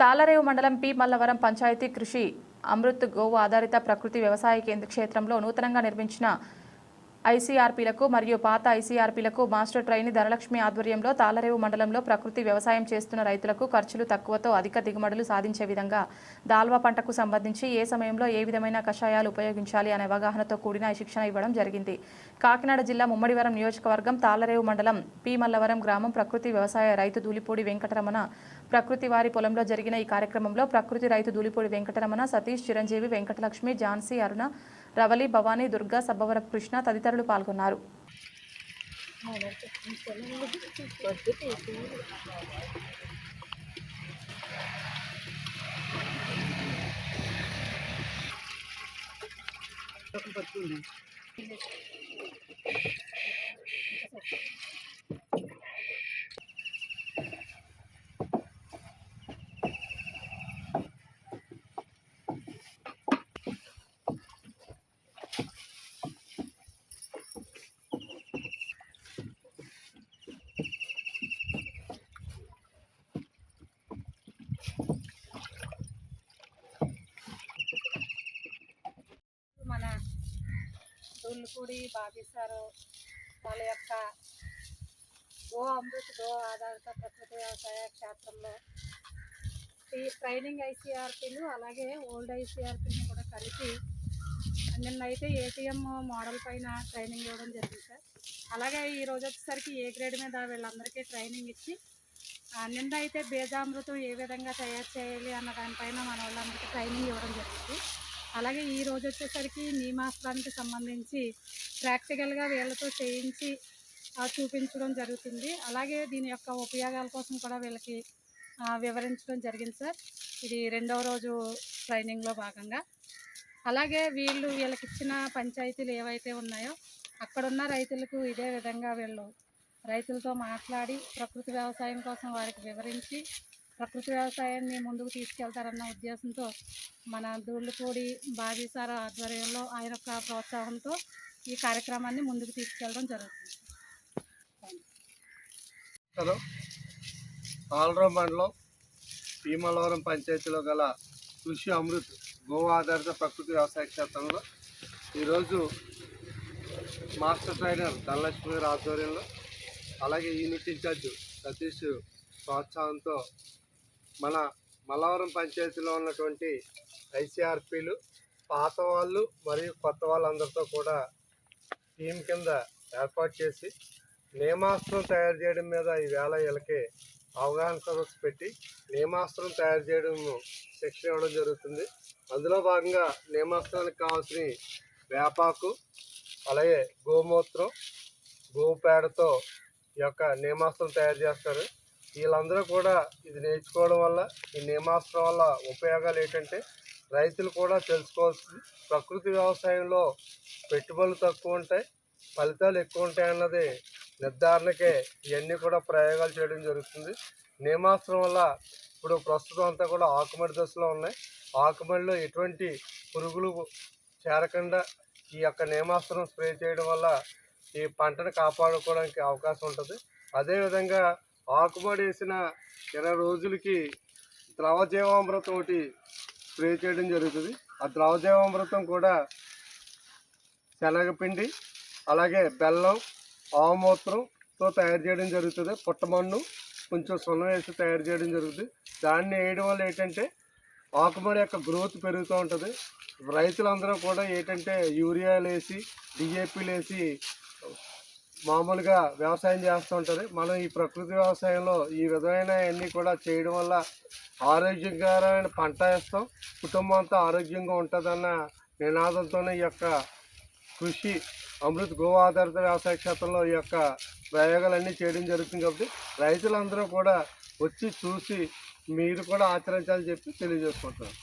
తాళరేవు మండలం పి. మల్లవరం పంచాయతీ కృషి అమృత్ గోవు ఆధారిత ప్రకృతి వ్యవసాయ కేంద్ర క్షేత్రంలో నూతనంగా నిర్మించిన ఐసీఆర్పీలకు మరియు పాత ఐసీఆర్పీలకు మాస్టర్ ట్రైని ధనలక్ష్మి ఆధ్వర్యంలో తాళరేవు మండలంలో ప్రకృతి వ్యవసాయం చేస్తున్న రైతులకు ఖర్చులు తక్కువతో అధిక దిగుబడులు సాధించే విధంగా దాల్వా పంటకు సంబంధించి ఏ సమయంలో ఏ విధమైన కషాయాలు ఉపయోగించాలి అనే అవగాహనతో కూడిన శిక్షణ ఇవ్వడం జరిగింది. కాకినాడ జిల్లా ముమ్మడివరం నియోజకవర్గం తాళరేవు మండలం పి. మల్లవరం గ్రామం ప్రకృతి వ్యవసాయ రైతు దూలిపూడి వెంకటరమణ ప్రకృతి వారి పొలంలో జరిగిన ఈ కార్యక్రమంలో ప్రకృతి రైతు దూలిపూడి వెంకటరమణ సతీష్ చిరంజీవి వెంకటలక్ష్మి ఝాన్సీ అరుణ రవలి భవానీ దుర్గా సబ్బవరపు కృష్ణ తదితరులు పాల్గొన్నారు. మన దుల్లుపూడి బాబీ వాళ్ళ యొక్క గో అమృత్ గో ఆధారిత ప్రకృతి వ్యవసాయ క్షేత్రంలో. ఈ ట్రైనింగ్ ఐసీఆర్పీలు అలాగే ఓల్డ్ ఐసీఆర్పీని కూడా కలిపి నిన్నైతే ఏటీఎం మోడల్ పైన ట్రైనింగ్ ఇవ్వడం జరిగింది సార్. అలాగే ఈ రోజు వచ్చేసరికి ఏ గ్రేడ్ మీద వీళ్ళందరికీ ట్రైనింగ్ ఇచ్చి నిన్న అయితే బేజామృతం ఏ విధంగా తయారు చేయాలి అన్న దానిపైన మన వాళ్ళందరికీ ట్రైనింగ్ ఇవ్వడం జరిగింది. అలాగే ఈ రోజు వచ్చేసరికి నియమాస్త్రానికి సంబంధించి ప్రాక్టికల్గా వీళ్ళతో చేయించి చూపించడం జరుగుతుంది. అలాగే దీని యొక్క ఉపయోగాల కోసం కూడా వీళ్ళకి వివరించడం జరిగింది సార్. ఇది రెండవ రోజు ట్రైనింగ్లో భాగంగా. అలాగే వీళ్ళు వీళ్ళకి ఇచ్చిన పంచాయతీలు ఏవైతే ఉన్నాయో అక్కడున్న రైతులకు ఇదే విధంగా వీళ్ళు రైతులతో మాట్లాడి ప్రకృతి వ్యవసాయం కోసం వారికి వివరించి ప్రకృతి వ్యవసాయాన్ని ముందుకు తీసుకెళ్తారన్న ఉద్దేశంతో మన దూళ్ళపూడి బాజీసార ఆధ్వర్యంలో ఆయన యొక్క ప్రోత్సాహంతో ఈ కార్యక్రమాన్ని ముందుకు తీసుకెళ్ళడం జరుగుతుంది. హలో. ఆల్రౌండ్ మండలం భీమలవరం పంచాయతీలో గల కృషి అమృత్ గోవా ఆధారిత ప్రకృతి వ్యవసాయ క్షేత్రంలో ఈరోజు మాస్టర్ ట్రైనర్ ధనలక్ష్మి గారి ఆధ్వర్యంలో అలాగే యూనిట్ ఇన్ఛార్జ్ సతీష్ ప్రోత్సాహంతో మన మలవరం పంచాయతీలో ఉన్నటువంటి ఐసీఆర్పీలు పాత వాళ్ళు మరియు కొత్త వాళ్ళందరితో కూడా టీం కింద ఏర్పాటు చేసి నియమాస్త్రం తయారు చేయడం మీద ఈవేళ వీళ్ళకి అవగాహన సదస్సు పెట్టి నియమాస్త్రం తయారు చేయడం శిక్షణ ఇవ్వడం జరుగుతుంది. అందులో భాగంగా నియమాస్త్రానికి కావాల్సిన వేపాకు అలాగే గోమూత్రం గోపేడతో ఈ యొక్క నియమాస్త్రం తయారు చేస్తారు. వీళ్ళందరూ కూడా ఇది నేర్చుకోవడం వల్ల ఈ నియమాస్త్రం వల్ల ఉపయోగాలు ఏంటంటే రైతులు కూడా తెలుసుకోవాల్సింది. ప్రకృతి వ్యవసాయంలో పెట్టుబడులు తక్కువ ఉంటాయి ఫలితాలు ఎక్కువ ఉంటాయి అన్నది నిర్ధారణకే ఇవన్నీ కూడా ప్రయోగాలు చేయడం జరుగుతుంది. నియమాస్త్రం వల్ల ఇప్పుడు ప్రస్తుతం అంతా కూడా ఆకుమడి దశలో ఉన్నాయి. ఆకుమడిలో ఎటువంటి పురుగులు చేరకుండా ఈ యొక్క నియమాస్త్రం స్ప్రే చేయడం వల్ల ఈ పంటను కాపాడుకోవడానికి అవకాశం ఉంటుంది. అదేవిధంగా ఆకుమడి వేసిన ఇరవై రోజులకి ద్రవజీవామృతం ఒకటి స్ప్రే చేయడం జరుగుతుంది. ఆ ద్రవజీవామృతం కూడా శనగపిండి అలాగే బెల్లం ఆవుమూత్రంతో తయారు చేయడం జరుగుతుంది. పుట్టమన్ను కొంచెం సున్నం వేసి తయారు చేయడం జరుగుతుంది. దాన్ని వేయడం వల్ల ఏంటంటే ఆకుమడి యొక్క గ్రోత్ పెరుగుతూ ఉంటుంది. రైతులందరూ కూడా ఏంటంటే యూరియాలు వేసి డిఏపీలు వేసి మామూలుగా వ్యవసాయం చేస్తూ ఉంటుంది. మనం ఈ ప్రకృతి వ్యవసాయంలో ఈ విధమైన అన్నీ కూడా చేయడం వల్ల ఆరోగ్యకరమైన పంట వేస్తాం. కుటుంబం అంతా ఆరోగ్యంగా ఉంటుందన్న నినాదంతోనే ఈ యొక్క కృషి అమృత్ గో ఆధారిత వ్యవసాయ క్షేత్రంలో ఈ యొక్క ప్రయోగాలన్నీ చేయడం జరుగుతుంది కాబట్టి రైతులందరూ కూడా వచ్చి చూసి మీరు కూడా ఆచరించాలని చెప్పి తెలియజేసుకుంటున్నాను